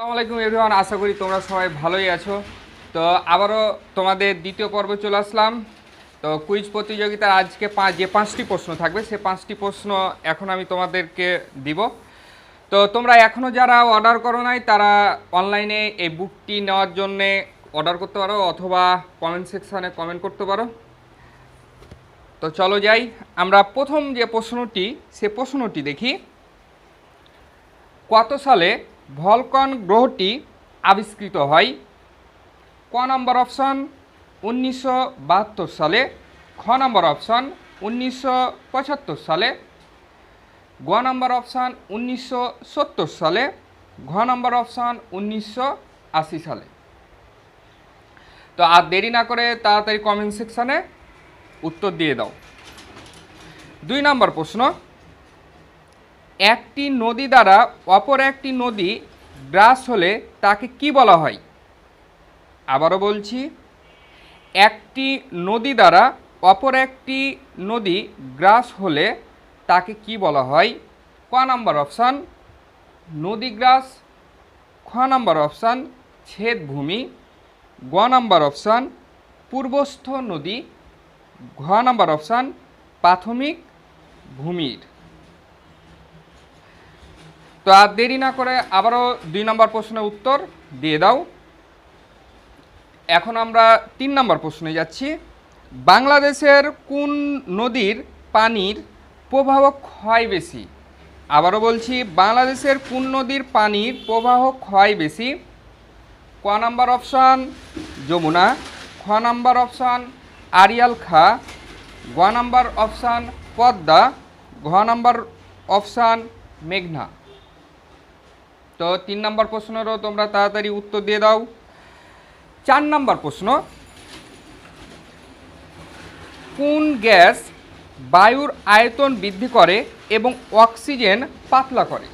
আসসালামু আলাইকুম এভরিওয়ান আশা করি তোমরা সবাই ভালোই আছো। তো আবারও তোমাদের দ্বিতীয় পর্বে চলে আসলাম। তো কুইজ প্রতিযোগিতার আজকে পাঁচ যে পাঁচটি প্রশ্ন থাকবে, সে পাঁচটি প্রশ্ন এখন আমি তোমাদেরকে দিব। তো তোমরা এখনও যারা অর্ডার করো নাই, তারা অনলাইনে এই বুকটি নেওয়ার জন্যে অর্ডার করতে পারো, অথবা কমেন্ট সেকশানে কমেন্ট করতে পারো। তো চলো যাই, আমরা প্রথম যে প্রশ্নটি, সে প্রশ্নটি দেখি। কত সালে ভলকন গ্রহটি আবিষ্কৃত হয় ক নম্বর অপশন উনিশশো বাহাত্তর সালে, খ নম্বর অপশন উনিশশো পঁচাত্তর সালে, গ নম্বর অপশান উনিশশো সত্তর সালে, ঘ নম্বর অপশান উনিশশো আশি সালে। তো আর দেরি না করে তাড়াতাড়ি কমেন্ট সেকশানে উত্তর দিয়ে দাও। দুই নম্বর প্রশ্ন একটি নদী দ্বারা অপর একটি নদী গ্রাস হলে তাকে কি বলা হয়? আবারও বলছি, একটি নদী দ্বারা অপর একটি নদী গ্রাস হলে তাকে কি বলা হয়? ক নাম্বার অপশান নদীগ্রাস খ নাম্বার অপশান ছেদভূমি গ নাম্বার অপশান, পূর্বস্থ নদী, ঘ নাম্বার অপশান, প্রাথমিক ভূমির। তো আর দেরি না করে আবারও দুই নম্বর প্রশ্নের উত্তর দিয়ে দাও। এখন আমরা তিন নম্বর প্রশ্নে যাচ্ছি। বাংলাদেশের কোন নদীর পানির প্রবাহ ক্ষয় বেশি? আবারও বলছি, বাংলাদেশের কোন নদীর পানির প্রবাহ ক্ষয় বেশি? ক নাম্বার অপশান যমুনা, খ নাম্বার অপশান আরিয়াল খা, গ নাম্বার অপশান পদ্মা, ঘ নাম্বার অপশান মেঘনা। তো তিন নম্বর প্রশ্নেরও তোমরা তাড়াতাড়ি উত্তর দিয়ে দাও। চার নম্বর প্রশ্ন, কোন গ্যাস বায়ুর আয়তন বৃদ্ধি করে এবং অক্সিজেন পাতলা করে?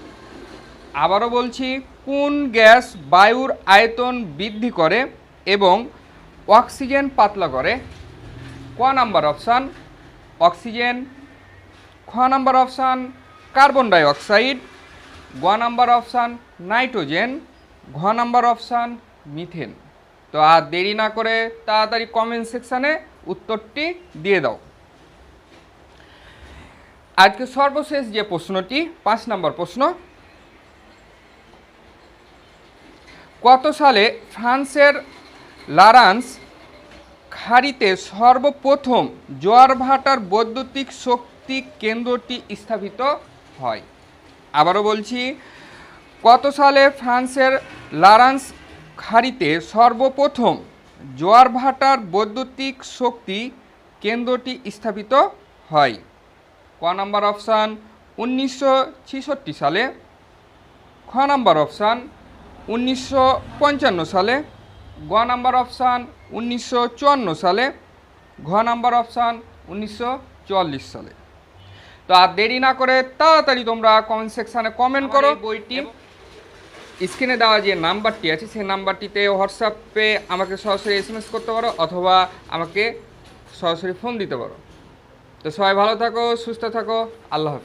আবারও বলছি, কোন গ্যাস বায়ুর আয়তন বৃদ্ধি করে এবং অক্সিজেন পাতলা করে? ক নাম্বার অপশান, অক্সিজেন। খ number option, carbon dioxide গ নাম্বার অপশান নাইট্রোজেন, ঘ নাম্বার অপশান মিথেন। তো আর দেরি না করে তাড়াতাড়ি কমেন্ট সেকশানে উত্তরটি দিয়ে দাও। আজকে সর্বশেষ যে প্রশ্নটি, পাঁচ নম্বর প্রশ্ন। কত সালে ফ্রান্সের লারান্স খাড়িতে সর্বপ্রথম জোয়ার ভাটার বৈদ্যুতিক শক্তি কেন্দ্রটি স্থাপিত হয়? আবারও বলছি, কত সালে ফ্রান্সের লারান্স খাড়িতে সর্বপ্রথম জোয়ার ভাটার বৈদ্যুতিক শক্তি কেন্দ্রটি স্থাপিত হয়? ক নম্বর অপশান, উনিশশো ছেষট্টি সালে। খ নম্বর অপশান, উনিশশো পঞ্চান্ন সালে। গ নাম্বার অপশান, উনিশশো চুয়ান্ন সালে। ঘ নাম্বার অপশান, উনিশশো চুয়াল্লিশ সালে। তো আর দেরি না করে তাড়াতাড়ি তোমরা কমেন্ট সেকশানে কমেন্ট করো। বইটি স্ক্রিনে দেওয়া যে নাম্বারটি আছে সেই নাম্বারটিতে হোয়াটসঅ্যাপে আমাকে সরাসরি এসএমএস করতে পারো অথবা আমাকে সরাসরি ফোন দিতে পারো। তো সবাই ভালো থাকো সুস্থ থাকো আল্লাহ হাফিজ।